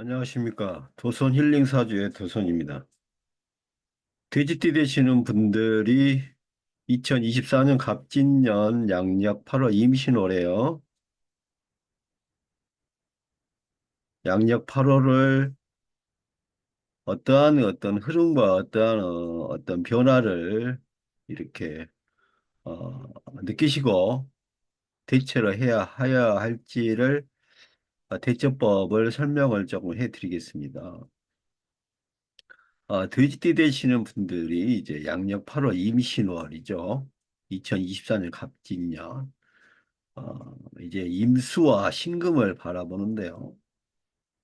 안녕하십니까. 도선 힐링 사주의 도선입니다. 돼지띠 되시는 분들이 2024년 갑진년 양력 8월 임신월에요. 양력 8월을 어떠한 어떤 흐름과 어떠한 어, 어떤 변화를 이렇게 어, 느끼시고 대처를 해야 하야 할지를 어, 대처법을 설명을 조금 해드리겠습니다. 어, 돼지띠 되시는 분들이 이제 양력 8월 임신월이죠. 2024년 갑진년. 어, 이제 임수와 신금을 바라보는데요.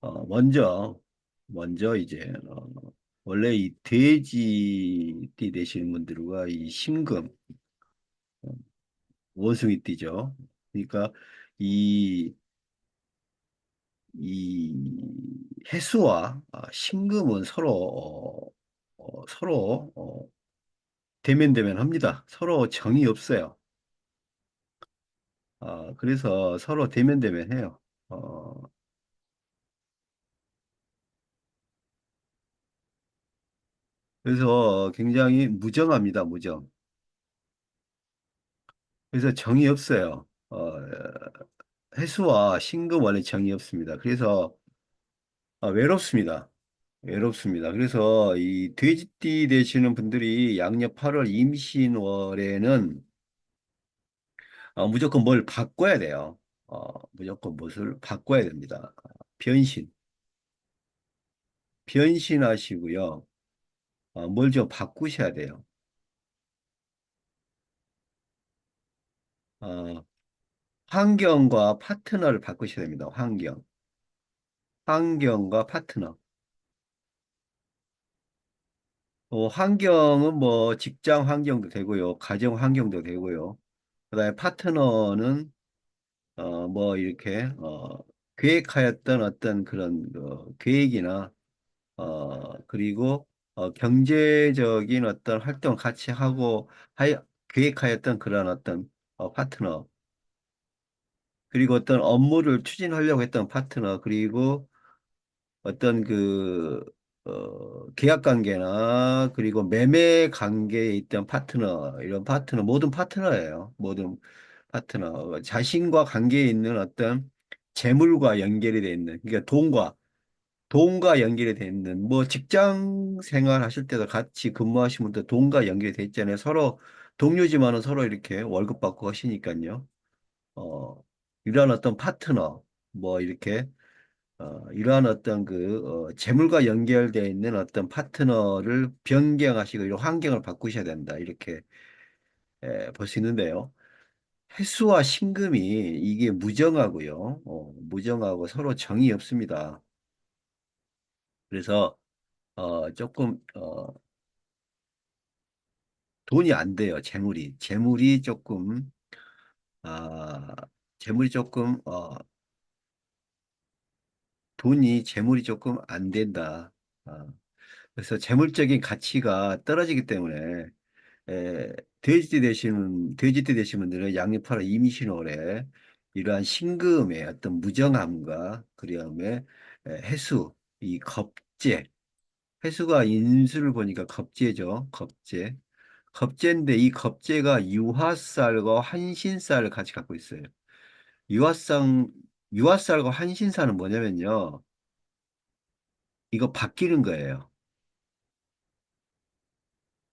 어, 먼저, 먼저 이제, 어, 원래 이 돼지띠 되시는 분들과 이 신금, 어, 원숭이띠죠. 그러니까 이, 이 해수와 아, 신금은 서로, 어, 어, 서로, 어, 대면대면 합니다. 서로 정이 없어요. 어, 그래서 서로 대면대면 해요. 어, 그래서 굉장히 무정합니다. 무정. 그래서 정이 없어요. 어, 해수와 신금 원래 정이 없습니다. 그래서 어, 외롭습니다. 외롭습니다. 그래서 이 돼지띠 되시는 분들이 양력 8월 임신월에는 어, 무조건 뭘 바꿔야 돼요. 어, 무조건 무엇을 바꿔야 됩니다. 변신. 변신하시고요. 어, 뭘좀 바꾸셔야 돼요. 어, 환경과 파트너를 바꾸셔야 됩니다. 환경. 환경과 파트너. 어, 환경은 뭐 직장 환경도 되고요. 가정 환경도 되고요. 그다음에 파트너는 어, 뭐 이렇게 어, 계획하였던 어떤 그런 어, 계획이나 어, 그리고 어, 경제적인 어떤 활동 같이 하고 하여, 계획하였던 그런 어떤 어, 파트너 그리고 어떤 업무를 추진하려고 했던 파트너 그리고 어떤 그, 어, 계약 관계나 그리고 매매 관계에 있던 파트너, 이런 파트너, 모든 파트너예요. 모든 파트너. 자신과 관계에 있는 어떤 재물과 연결이 돼 있는, 그러니까 돈과, 돈과 연결이 돼 있는, 뭐 직장 생활 하실 때도 같이 근무하시는 분들 돈과 연결이 돼 있잖아요. 서로 동료지만은 서로 이렇게 월급 받고 하시니까요. 어, 이런 어떤 파트너, 뭐 이렇게 어, 이러한 어떤 그 어, 재물과 연결되어 있는 어떤 파트너를 변경하시고 이런 환경을 바꾸셔야 된다. 이렇게 볼수 있는데요. 횟수와 신금이 이게 무정하고요. 어, 무정하고 서로 정이 없습니다. 그래서 어, 조금 어, 돈이 안 돼요. 재물이 재물이 조금 아, 재물이 조금 어, 돈이 재물이 조금 안 된다. 아, 그래서 재물적인 가치가 떨어지기 때문에 에, 돼지띠 되시는 돼지띠 되신 분들은 양립하라 임신월에 이러한 신금의 어떤 무정함과 그다음에 에, 해수 이 겁재 해수가 인수를 보니까 겁재죠 겁재 겁재인데 이 겁재가 유화살과 한신살을 같이 갖고 있어요 유화상 유화살과 한신살은 뭐냐면요 이거 바뀌는 거예요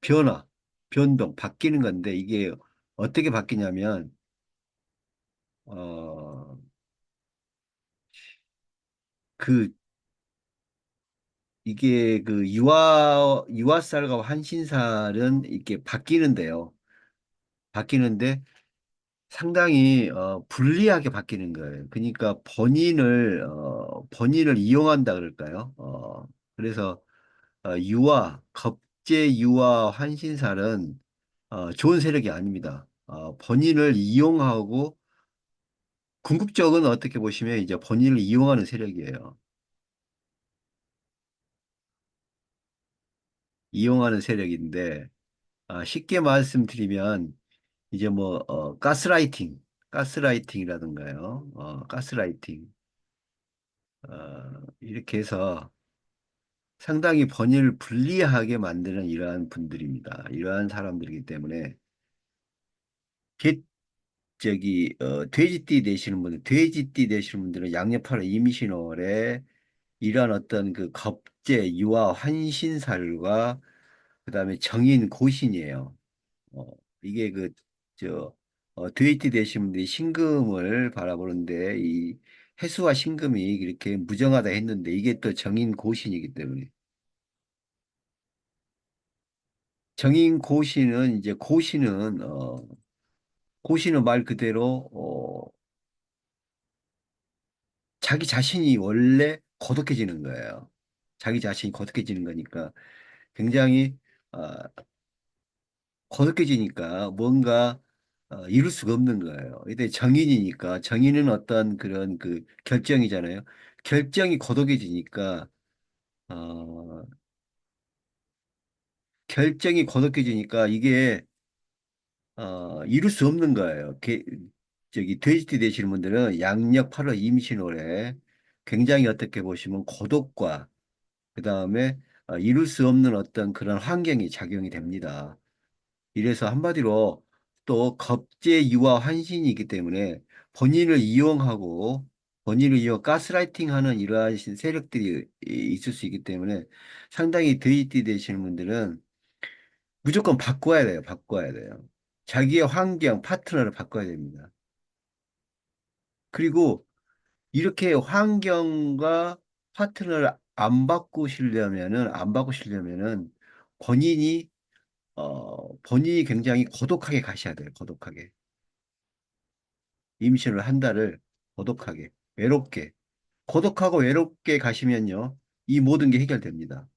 변화 변동 바뀌는 건데 이게 어떻게 바뀌냐면 어, 그, 이게 그 유아, 유아살과 한신살은 이렇게 바뀌는데요. 바뀌는데 상당히, 어, 불리하게 바뀌는 거예요. 그러니까 본인을, 어, 본인을 이용한다 그럴까요? 어, 그래서, 어, 유아, 겁제 유아 한신살은, 어, 좋은 세력이 아닙니다. 어, 본인을 이용하고 궁극적은 어떻게 보시면 이제 본인을 이용하는 세력이에요. 이용하는 세력인데 아, 쉽게 말씀드리면 이제 뭐 어, 가스라이팅, 가스라이팅이라든가요. 어, 가스라이팅. 어, 이렇게 해서 상당히 번일을 불리하게 만드는 이러한 분들입니다. 이러한 사람들이기 때문에 개, 저기 어, 돼지띠 되시는 분들, 돼지띠 되시는 분들은 양력팔월 임신월에 이러한 어떤 그 겁제, 유아, 환신살과 그 다음에 정인, 고신이에요. 어, 이게 그, 저, 어, 데이트 되신 분들이 신금을 바라보는데 이 해수와 신금이 이렇게 무정하다 했는데 이게 또 정인 고신이기 때문에 정인 고신은 이제 고신은 어, 고신은 말 그대로 어, 자기 자신이 원래 고독해지는 거예요. 자기 자신이 고독해지는 거니까 굉장히 어, 고독해지니까 뭔가 어, 이룰 수가 없는 거예요. 근데 정인이니까 정인은 어떤 그런 그 결정이잖아요. 결정이 고독해지니까 어, 결정이 고독해지니까 이게 어, 이룰 수 없는 거예요. 게, 저기 돼지띠 되시는 분들은 양력 8월 임신월에 굉장히 어떻게 보시면 고독과 그 다음에 어, 이룰 수 없는 어떤 그런 환경이 작용이 됩니다. 이래서 한마디로 또 겁제 유아 환신이기 때문에 본인을 이용하고 본인을 이용 가스라이팅하는 이러한 세력들이 있을 수 있기 때문에 상당히 데이트 되시는 분들은 무조건 바꿔야 돼요. 바꿔야 돼요. 자기의 환경, 파트너를 바꿔야 됩니다. 그리고 이렇게 환경과 파트너를 안 바꾸시려면은 안 바꾸시려면은 본인이 어, 본인이 굉장히 고독하게 가셔야 돼요. 고독하게. 임신을 한 달을 고독하게, 외롭게. 고독하고 외롭게 가시면요. 이 모든 게 해결됩니다.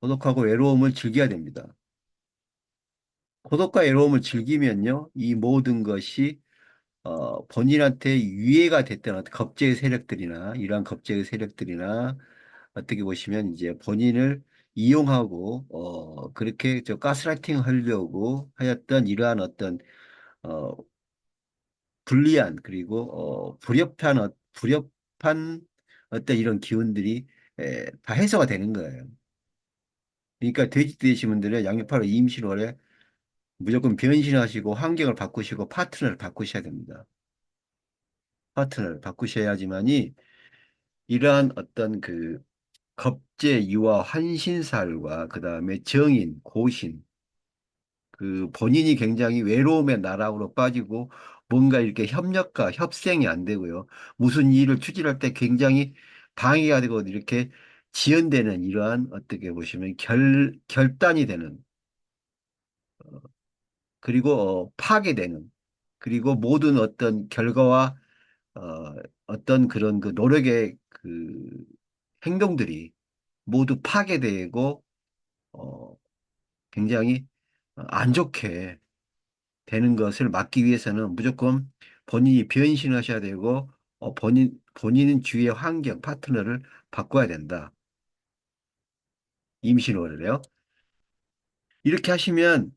고독하고 외로움을 즐겨야 됩니다. 고독과 외로움을 즐기면요. 이 모든 것이 어, 본인한테 유해가 됐던 어떤 겁제의 세력들이나 이러한 겁제의 세력들이나 어떻게 보시면 이제 본인을 이용하고 어, 그렇게 저 가스라이팅 하려고 하였던 이러한 어떤 어, 불리한 그리고 어, 불협한 어, 불협한 어떤 이런 기운들이 에, 다 해소가 되는 거예요. 그러니까 돼지 되신 분들은 양력파로 임신월에 무조건 변신하시고 환경을 바꾸시고 파트너를 바꾸셔야 됩니다. 파트너를 바꾸셔야지만이 이러한 어떤 그 겁제, 유아, 환신살과 그 다음에 정인, 고신 그 본인이 굉장히 외로움의 나락으로 빠지고 뭔가 이렇게 협력과 협생이 안 되고요. 무슨 일을 추진할 때 굉장히 방해가 되고 이렇게 지연되는 이러한 어떻게 보시면 결, 결단이 되는 그리고 어, 파괴되는 그리고 모든 어떤 결과와 어, 어떤 그런 그 노력의 그 행동들이 모두 파괴되고 어, 굉장히 안 좋게 되는 것을 막기 위해서는 무조건 본인이 변신하셔야 되고 어, 본인 본인은 주위의 환경 파트너를 바꿔야 된다. 임신월을요. 이렇게 하시면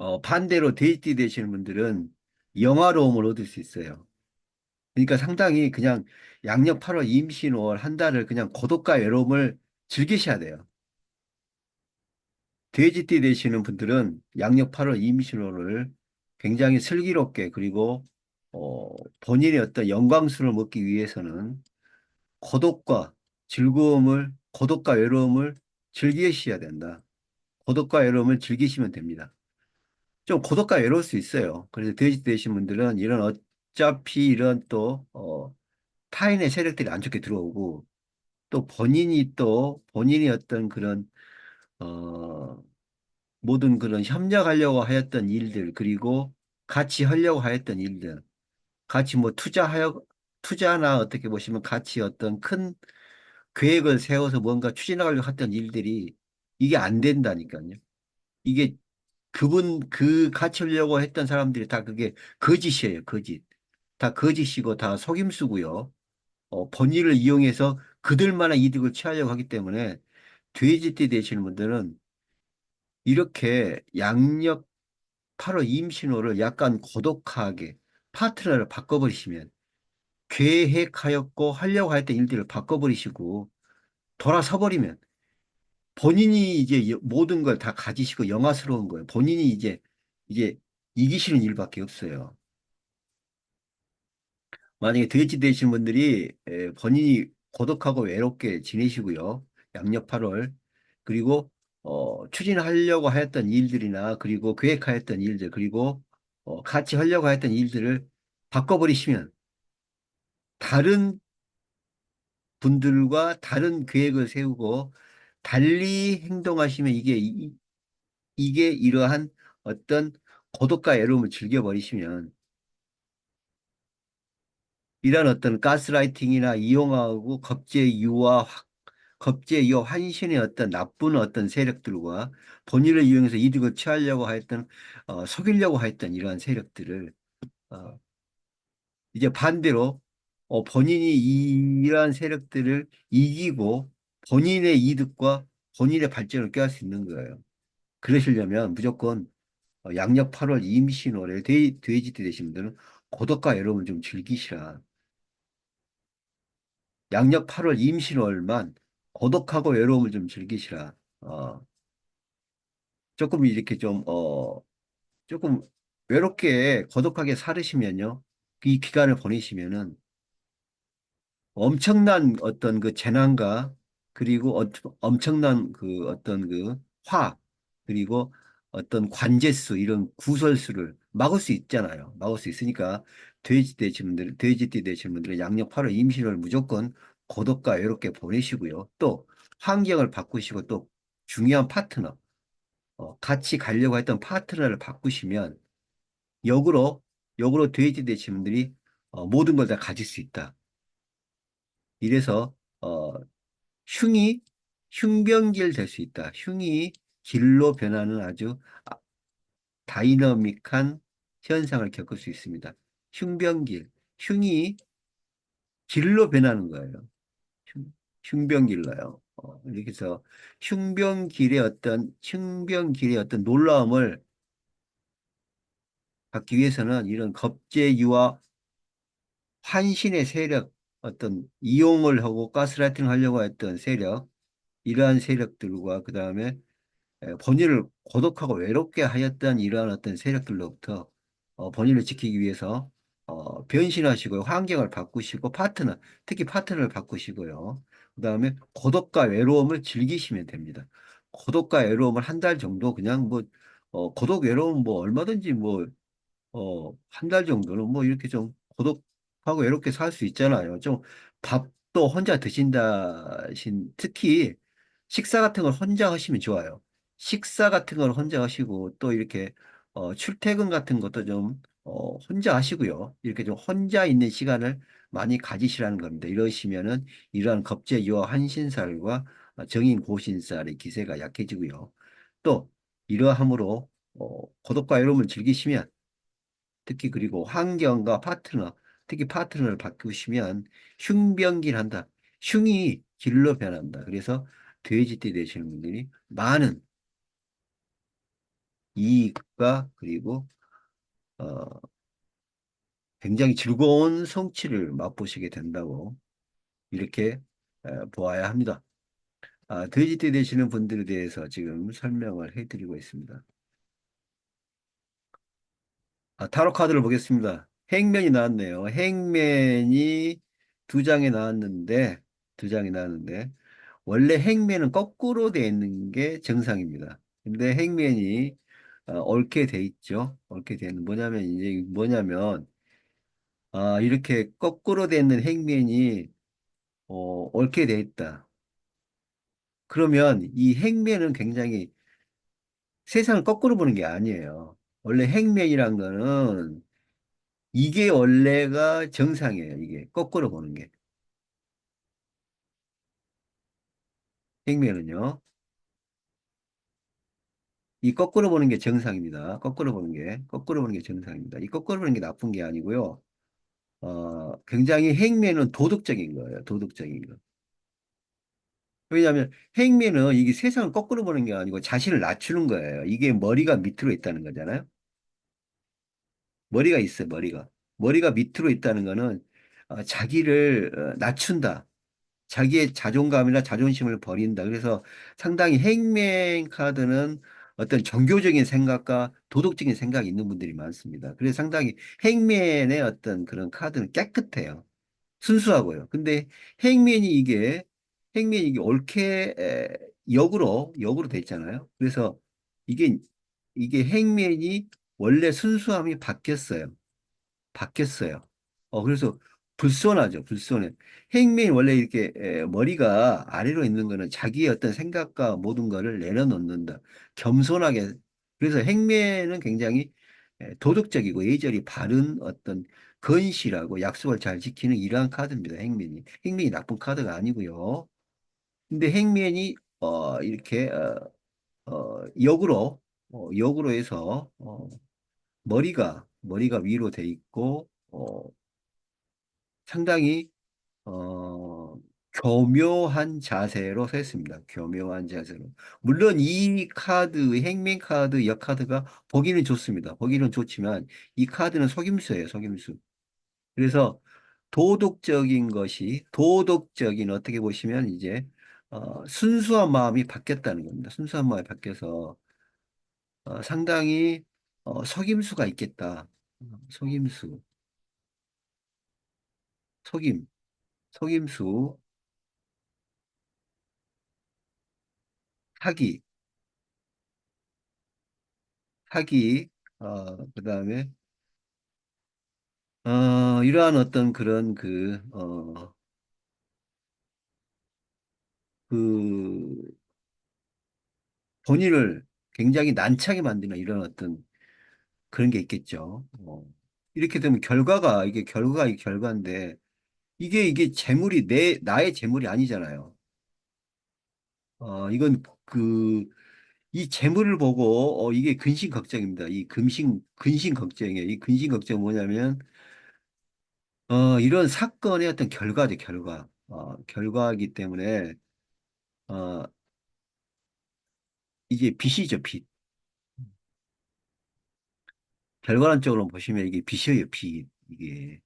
어, 반대로 데이트 되시는 분들은 영화로움을 얻을 수 있어요. 그러니까 상당히 그냥 양력 8월 임신 5월 한 달을 그냥 고독과 외로움을 즐기셔야 돼요. 돼지띠 되시는 분들은 양력 8월 임신 5월을 굉장히 슬기롭게 그리고 어, 본인의 어떤 영광스러움을 먹기 위해서는 고독과 즐거움을 고독과 외로움을 즐기셔야 된다. 고독과 외로움을 즐기시면 됩니다. 좀 고독과 외로울 수 있어요. 그래서 돼지 되신 분들은 이런 어차피 이런 또 어, 타인의 세력들이 안 좋게 들어오고 또 본인이 또 본인이 어떤 그런 어, 모든 그런 협력하려고 하였던 일들 그리고 같이 하려고 하였던 일들 같이 뭐 투자하여 투자나 어떻게 보시면 같이 어떤 큰 계획을 세워서 뭔가 추진하려고 했던 일들이 이게 안 된다니까요. 이게 그분 그 하려고 했던 사람들이 다 그게 거짓이에요. 거짓. 다 거짓이고 다 속임수고요. 어, 본인을 이용해서 그들만의 이득을 취하려고 하기 때문에 돼지띠 되시는 분들은 이렇게 양력 8월 임신호를 약간 고독하게 파트너를 바꿔버리시면 계획하였고 하려고 했던 일들을 바꿔버리시고 돌아서 버리면 본인이 이제 여- 모든 걸 다 가지시고 영화스러운 거예요. 본인이 이제 이제 이기시는 일밖에 없어요. 만약에 돼지 되시는 분들이 에, 본인이 고독하고 외롭게 지내시고요. 양력 8월 그리고 어, 추진하려고 하였던 일들이나 그리고 계획하였던 일들 그리고 어, 같이 하려고 하였던 일들을 바꿔버리시면 다른 분들과 다른 계획을 세우고 달리 행동하시면 이게 이, 이게 이러한 어떤 고독과 외로움을 즐겨버리시면 이런 어떤 가스라이팅이나 이용하고 겁제 유화, 겁제 유화 환신의 어떤 나쁜 어떤 세력들과 본인을 이용해서 이득을 취하려고 하였던 어, 속이려고 하였던 이러한 세력들을 어, 이제 반대로 어, 본인이 이- 이러한 세력들을 이기고 본인의 이득과 본인의 발전을 꾀할 수 있는 거예요. 그러시려면 무조건 어, 양력 8월 임신월에 돼, 돼지 띠 되신 분들은 고독과 외로움을 좀 즐기시라. 양력 8월 임신월만 고독하고 외로움을 좀 즐기시라. 어, 조금 이렇게 좀, 어, 조금 외롭게 고독하게 살으시면요. 이 기간을 보내시면은 엄청난 어떤 그 재난과 그리고 어, 엄청난 그 어떤 그 화, 그리고 어떤 관제수, 이런 구설수를 막을 수 있잖아요. 막을 수 있으니까 돼지 되시는 분들, 돼지띠 분들은 양력 8월 임신을 무조건 고독과 외롭게 보내시고요. 또 환경을 바꾸시고 또 중요한 파트너, 어, 같이 가려고 했던 파트너를 바꾸시면 역으로, 역으로 돼지 되시는 분들이 어, 모든 걸 다 가질 수 있다. 이래서 어, 흉이 흉병길 될 수 있다. 흉이 길로 변하는 아주 아- 다이너믹한 현상을 겪을 수 있습니다. 흉병길, 흉이 길로 변하는 거예요. 흉, 흉병길로요. 어, 이렇게 해서 흉병길의 어떤 흉병길의 어떤 놀라움을 갖기 위해서는 이런 겁제유와 환신의 세력, 어떤 이용을 하고 가스라이팅 하려고 했던 세력, 이러한 세력들과 그 다음에 본인을 고독하고 외롭게 하였던 이러한 어떤 세력들로부터 어, 본인을 지키기 위해서 어, 변신하시고 환경을 바꾸시고 파트너, 특히 파트너를 바꾸시고요. 그 다음에 고독과 외로움을 즐기시면 됩니다. 고독과 외로움을 한 달 정도 그냥 뭐 어, 고독 외로움 뭐 얼마든지 뭐 어, 한 달 정도는 뭐 이렇게 좀 고독 하고 외롭게 살 수 있잖아요. 좀 밥도 혼자 드신다, 신, 특히 식사 같은 걸 혼자 하시면 좋아요. 식사 같은 걸 혼자 하시고 또 이렇게 어, 출퇴근 같은 것도 좀 어, 혼자 하시고요. 이렇게 좀 혼자 있는 시간을 많이 가지시라는 겁니다. 이러시면은 이러한 겁제 유화 한신살과 정인 고신살의 기세가 약해지고요. 또 이러함으로 어, 고독과 외로움을 즐기시면 특히 그리고 환경과 파트너, 특히 파트너를 바꾸시면 흉병길 한다. 흉이 길로 변한다. 그래서 돼지띠 되시는 분들이 많은 이익과 그리고 어, 굉장히 즐거운 성취를 맛보시게 된다고 이렇게 에, 보아야 합니다. 아, 돼지띠 되시는 분들에 대해서 지금 설명을 해드리고 있습니다. 아, 타로 카드를 보겠습니다. 행맨이 나왔네요. 행맨이 두 장이 나왔는데, 두 장이 나왔는데, 원래 행맨은 거꾸로 되어 있는 게 정상입니다. 근데 행맨이 어, 옳게 돼 있죠. 옳게 돼 있는 뭐냐면 이제 뭐냐면 아, 이렇게 거꾸로 되어 있는 행맨이 어, 옳게 돼 있다. 그러면 이 행맨은 굉장히 세상을 거꾸로 보는 게 아니에요. 원래 행맨이란 거는 이게 원래가 정상이에요. 이게 거꾸로 보는 게. 행면은요. 이 거꾸로 보는 게 정상입니다. 거꾸로 보는 게 거꾸로 보는 게 정상입니다. 이 거꾸로 보는 게 나쁜 게 아니고요. 어, 굉장히 행면은 도덕적인 거예요. 도덕적인 거. 왜냐하면 행면은 이게 세상을 거꾸로 보는 게 아니고 자신을 낮추는 거예요. 이게 머리가 밑으로 있다는 거잖아요. 머리가 있어요, 머리가. 머리가 밑으로 있다는 거는 어, 자기를 어, 낮춘다. 자기의 자존감이나 자존심을 버린다. 그래서 상당히 행맨 카드는 어떤 종교적인 생각과 도덕적인 생각이 있는 분들이 많습니다. 그래서 상당히 행맨의 어떤 그런 카드는 깨끗해요. 순수하고요. 근데 행맨이 이게 행맨이 이게 옳게 에, 역으로 역으로 돼 있잖아요. 그래서 이게 이게 행맨이 원래 순수함이 바뀌었어요. 바뀌었어요. 어, 그래서 불손하죠. 불손해. 행맨이 원래 이렇게 에, 머리가 아래로 있는 거는 자기의 어떤 생각과 모든 거를 내려놓는다. 겸손하게. 그래서 행맨은 굉장히 에, 도덕적이고 예절이 바른 어떤 건실하고 약속을 잘 지키는 이러한 카드입니다. 행맨이. 행맨이 나쁜 카드가 아니고요. 근데 행맨이 어, 이렇게 어, 어, 역으로 어, 역으로 해서 어, 머리가 머리가 위로 돼 있고 어, 상당히 어, 교묘한 자세로 서 있습니다. 교묘한 자세로. 물론 이 카드, 행맨 카드, 역 카드가 보기는 좋습니다. 보기는 좋지만 이 카드는 속임수예요, 속임수. 그래서 도덕적인 것이 도덕적인 어떻게 보시면 이제 어, 순수한 마음이 바뀌었다는 겁니다. 순수한 마음이 바뀌어서 어, 상당히 어, 속임수가 있겠다. 어, 속임수, 속임, 속임수, 사기, 사기, 어, 그 다음에 어, 이러한 어떤 그런 그, 어, 그 본인을 굉장히 난처하게 만드는 이런 어떤 그런 게 있겠죠. 어. 이렇게 되면 결과가 이게 결과가 이 결과인데 이게 이게 재물이 내 나의 재물이 아니잖아요. 어, 이건 그 이 재물을 보고 어, 이게 근심 걱정입니다. 이 금신 근심 걱정이에요. 이 근심 걱정 뭐냐면 어, 이런 사건의 어떤 결과죠, 결과. 어, 결과이기 때문에 어, 이게 빚이죠, 빚. 결과론적으로 보시면 이게 빚이에요, 빚. 이게,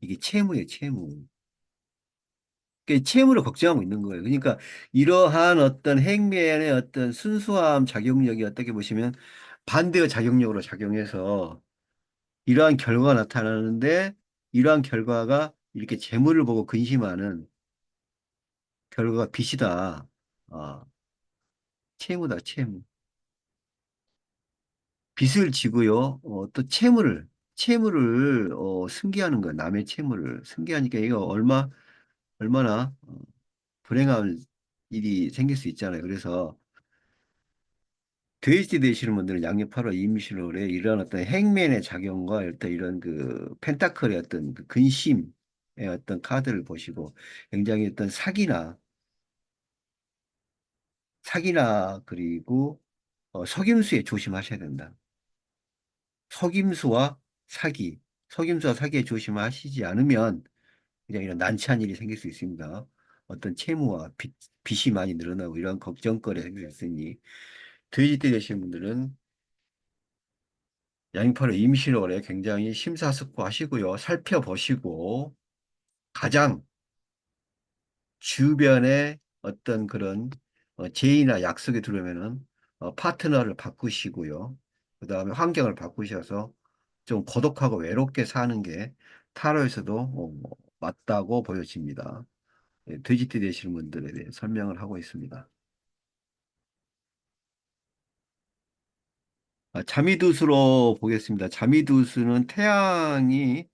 이게 채무예요, 채무. 그 채무를 걱정하고 있는 거예요. 그러니까 이러한 어떤 행면의 어떤 순수함 작용력이 어떻게 보시면 반대의 작용력으로 작용해서 이러한 결과가 나타나는데 이러한 결과가 이렇게 재물을 보고 근심하는 결과가 빚이다. 아, 채무다, 채무. 빚을 지고요. 어, 또 채무를 채무를 어, 승계하는 거야. 남의 채무를 승계하니까 이거 얼마 얼마나 어, 불행한 일이 생길 수 있잖아요. 그래서 돼지 되시는 분들은 양력파로 임신월에 어떤 행맨의 작용과 어떤 이런 그 펜타클의 어떤 그 근심의 어떤 카드를 보시고 굉장히 어떤 사기나 사기나 그리고 어, 속임수에 조심하셔야 된다. 속임수와 사기, 속임수와 사기에 조심하시지 않으면 그냥 이런 난처한 일이 생길 수 있습니다. 어떤 채무와 빚, 빚이 많이 늘어나고 이런 걱정거리가 생길 수 있으니 돼지띠 되시는 분들은 양파를 임시로에 굉장히 심사숙고하시고요. 살펴보시고 가장 주변에 어떤 그런 어, 제의나 약속이 들어오면은 어, 파트너를 바꾸시고요. 그 다음에 환경을 바꾸셔서 좀 고독하고 외롭게 사는 게 타로에서도 어, 맞다고 보여집니다. 예, 돼지띠 되시는 분들에 대해 설명을 하고 있습니다. 아, 자미두수로 보겠습니다. 자미두수는 태양이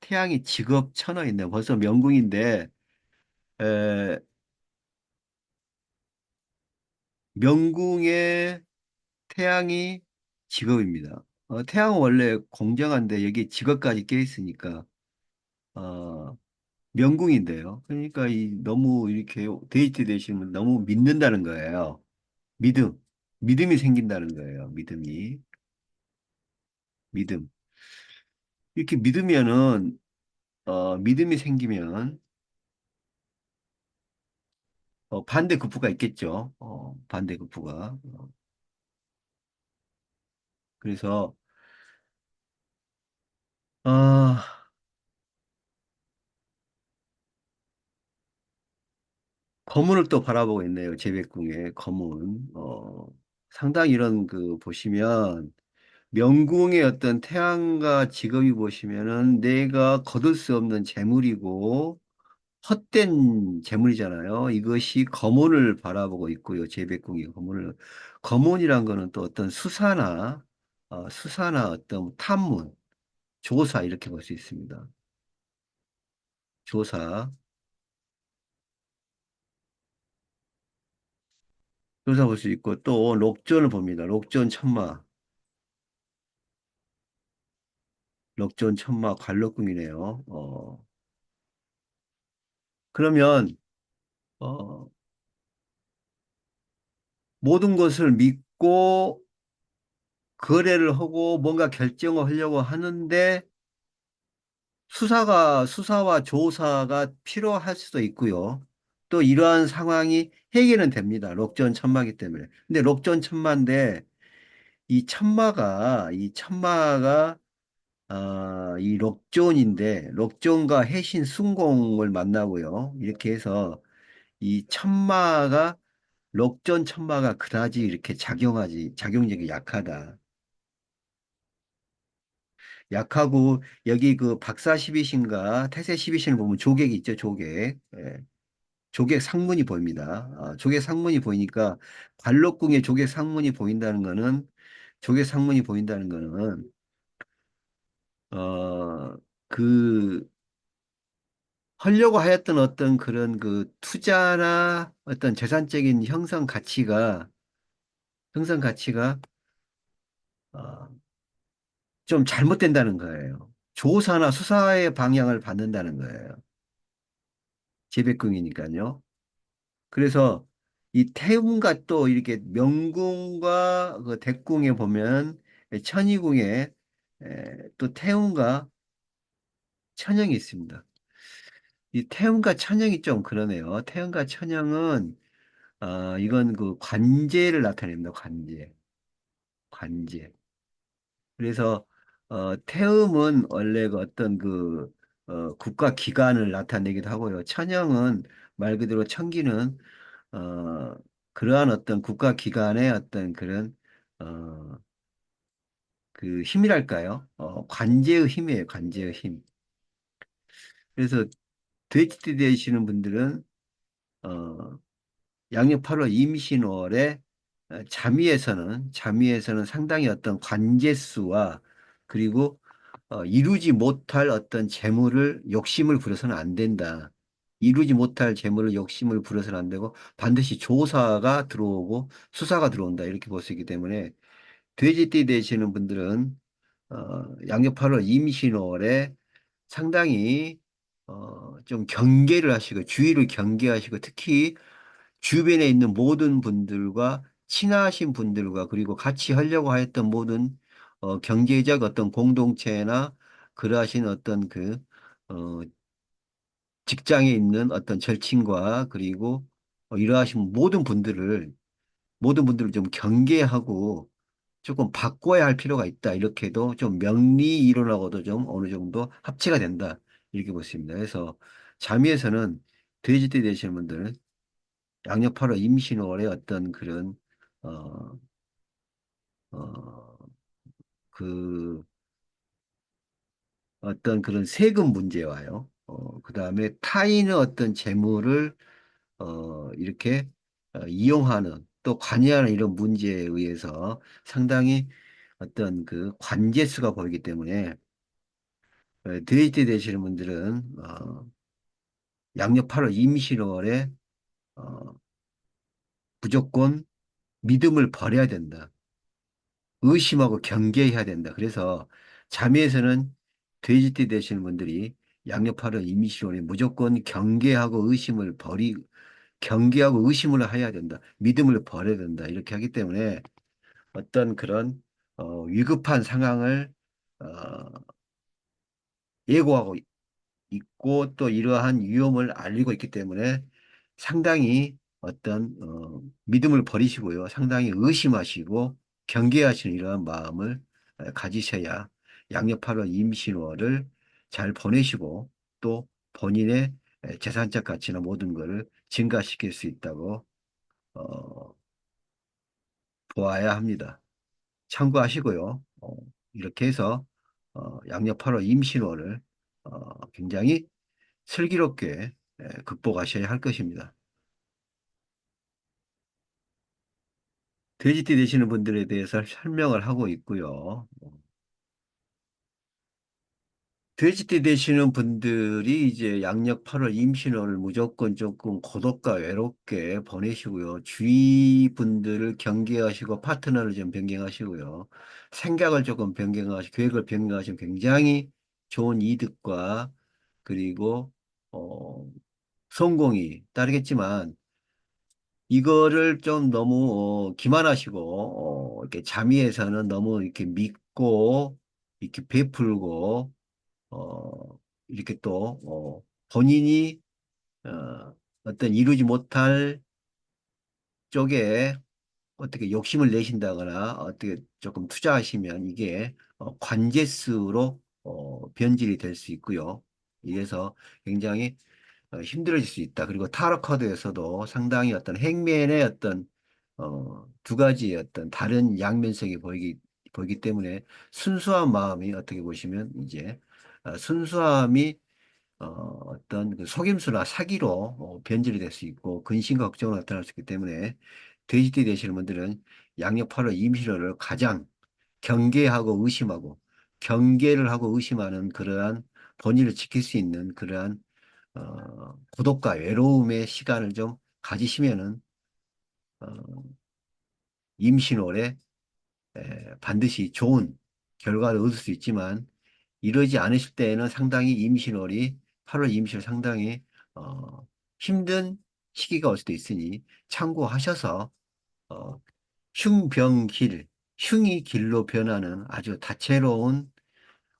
태양이 직업 천어에 있네요. 벌써 명궁인데 에, 명궁의 태양이 직업입니다. 어, 태양은 원래 공정한데 여기 직업까지 껴 있으니까 어, 명궁인데요. 그러니까 이 너무 이렇게 데이트 되시면 너무 믿는다는 거예요. 믿음, 믿음이 생긴다는 거예요. 믿음이, 믿음. 이렇게 믿으면은 어, 믿음이 생기면 어, 반대 급부가 있겠죠. 어, 반대 급부가. 어, 그래서 아, 거문을 또 바라보고 있네요. 제백궁의 거문. 어, 상당히 이런 그 보시면 명궁의 어떤 태양과 직업이 보시면은 내가 거둘 수 없는 재물이고 헛된 재물이잖아요. 이것이 거문을 바라보고 있고요. 제백궁이 거문을 거문이란 거는 또 어떤 수사나 어, 수사나 어떤 탐문, 조사 이렇게 볼 수 있습니다. 조사, 조사 볼 수 있고 또 록존을 봅니다. 록존 천마, 록존 천마 관록궁이네요. 어, 그러면 어, 모든 것을 믿고 거래를 하고 뭔가 결정을 하려고 하는데 수사가, 수사와 조사가 필요할 수도 있고요. 또 이러한 상황이 해결은 됩니다. 록전 천마기 때문에. 근데 록전 천마인데 이 천마가, 이 천마가, 아, 이 록존인데 록존과 해신 순공을 만나고요. 이렇게 해서 이 천마가 록존 천마가 그다지 이렇게 작용하지, 작용력이 약하다. 약하고 여기 그 박사 12신가 태세 12신을 보면 조객이 있죠, 조객. 예. 조객 상문이 보입니다. 아, 조객 상문이 보이니까 관록궁에 조객 상문이 보인다는 거는 조객 상문이 보인다는 거는 어, 그 하려고 하였던 어떤 그런 그 투자나 어떤 재산적인 형성 가치가 형성 가치가 어, 좀 잘못된다는 거예요. 조사나 수사의 방향을 받는다는 거예요. 재백궁이니까요. 그래서 이 태움과 또 이렇게 명궁과 그 대궁에 보면 천이궁에 에, 또 태움과 천영이 있습니다. 이 태움과 천영이 좀 그러네요. 태움과 천영은 어, 이건 그 관제를 나타냅니다. 관제, 관제. 그래서 어, 태음은 원래 그 어떤 그 어, 국가 기관을 나타내기도 하고요. 천영은 말 그대로 천기는 어, 그러한 어떤 국가 기관의 어떤 그런 어, 그 힘이랄까요? 어, 관제의 힘이에요. 관제의 힘. 그래서 돼지띠 되시는 분들은 어, 양력 8월 임신월에 어, 잠위에서는 잠위에서는 상당히 어떤 관제수와 그리고 어, 이루지 못할 어떤 재물을 욕심을 부려서는 안 된다. 이루지 못할 재물을 욕심을 부려서는 안 되고 반드시 조사가 들어오고 수사가 들어온다. 이렇게 볼 수 있기 때문에 돼지띠 되시는 분들은 어, 양력 8월 임신월에 상당히 어, 좀 경계를 하시고 주의를 경계하시고 특히 주변에 있는 모든 분들과 친하신 분들과 그리고 같이 하려고 하였던 모든 어, 경제적 어떤 공동체나 그러하신 어떤 그 어, 직장에 있는 어떤 절친과 그리고 어, 이러하신 모든 분들을 모든 분들을 좀 경계하고 조금 바꿔야 할 필요가 있다. 이렇게도 좀 명리 이론하고도 좀 어느 정도 합치가 된다. 이렇게 보습니다. 그래서 잠의에서는 돼지띠 되시는 분들은 양력파로 임신월의 어떤 그런 어, 어, 그 어떤 그런 세금 문제와요. 어, 그 다음에 타인의 어떤 재물을 어, 이렇게 어, 이용하는 또 관여하는 이런 문제에 의해서 상당히 어떤 그 관제수가 보이기 때문에 어, 데이트 되시는 분들은 어, 양력 8월 임시월에 어, 무조건 믿음을 버려야 된다. 의심하고 경계해야 된다. 그래서 잠에서는 돼지띠 되시는 분들이 양력 8월 임시월에 무조건 경계하고 의심을 버리 경계하고 의심을 해야 된다. 믿음을 버려야 된다. 이렇게 하기 때문에 어떤 그런 어, 위급한 상황을 어, 예고하고 있고 또 이러한 위험을 알리고 있기 때문에 상당히 어떤 어, 믿음을 버리시고요. 상당히 의심하시고 경계하시는 이러한 마음을 어, 가지셔야 양력 8월 임신월을 잘 보내시고 또 본인의 재산적 가치나 모든 것을 증가시킬 수 있다고 어, 보아야 합니다. 참고하시고요. 어, 이렇게 해서 어, 양력 8월 임신월을 어, 굉장히 슬기롭게 예, 극복하셔야 할 것입니다. 돼지띠 되시는 분들에 대해서 설명을 하고 있고요. 돼지띠 되시는 분들이 이제 양력 8월 임신월을 무조건 조금 고독과 외롭게 보내시고요. 주위 분들을 경계하시고 파트너를 좀 변경하시고요. 생각을 조금 변경하시고 계획을 변경하시면 굉장히 좋은 이득과 그리고 어, 성공이 따르겠지만 이거를 좀 너무 어, 기만하시고 어, 이렇게 자미에서는 너무 이렇게 믿고 이렇게 베풀고 어, 이렇게 또 어, 본인이 어, 어떤 이루지 못할 쪽에 어떻게 욕심을 내신다거나 어떻게 조금 투자하시면 이게 어, 관제수로 어, 변질이 될 수 있고요. 이래서 굉장히 어, 힘들어질 수 있다. 그리고 타로 카드에서도 상당히 어떤 행면의 어떤 어, 두 가지의 어떤 다른 양면성이 보이기 보이기 때문에 순수한 마음이 어떻게 보시면 이제 어, 순수함이 어, 어떤 그 속임수나 사기로 어, 변질이 될 수 있고 근심과 걱정으로 나타날 수 있기 때문에 돼지띠 되시는 분들은 양력 8월 임시료를 가장 경계하고 의심하고 경계를 하고 의심하는 그러한 본인을 지킬 수 있는 그러한 어, 고독과 외로움의 시간을 좀 가지시면은 어, 임신월에 에, 반드시 좋은 결과를 얻을 수 있지만 이러지 않으실 때에는 상당히 임신월이 8월 임신월 상당히 어, 힘든 시기가 올 수도 있으니 참고하셔서 어, 흉병길, 흉이 길로 변하는 아주 다채로운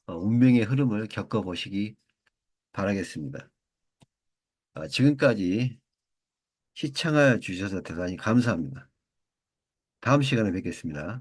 어, 운명의 흐름을 겪어보시기 바라겠습니다. 아, 지금까지 시청해 주셔서 대단히 감사합니다. 다음 시간에 뵙겠습니다.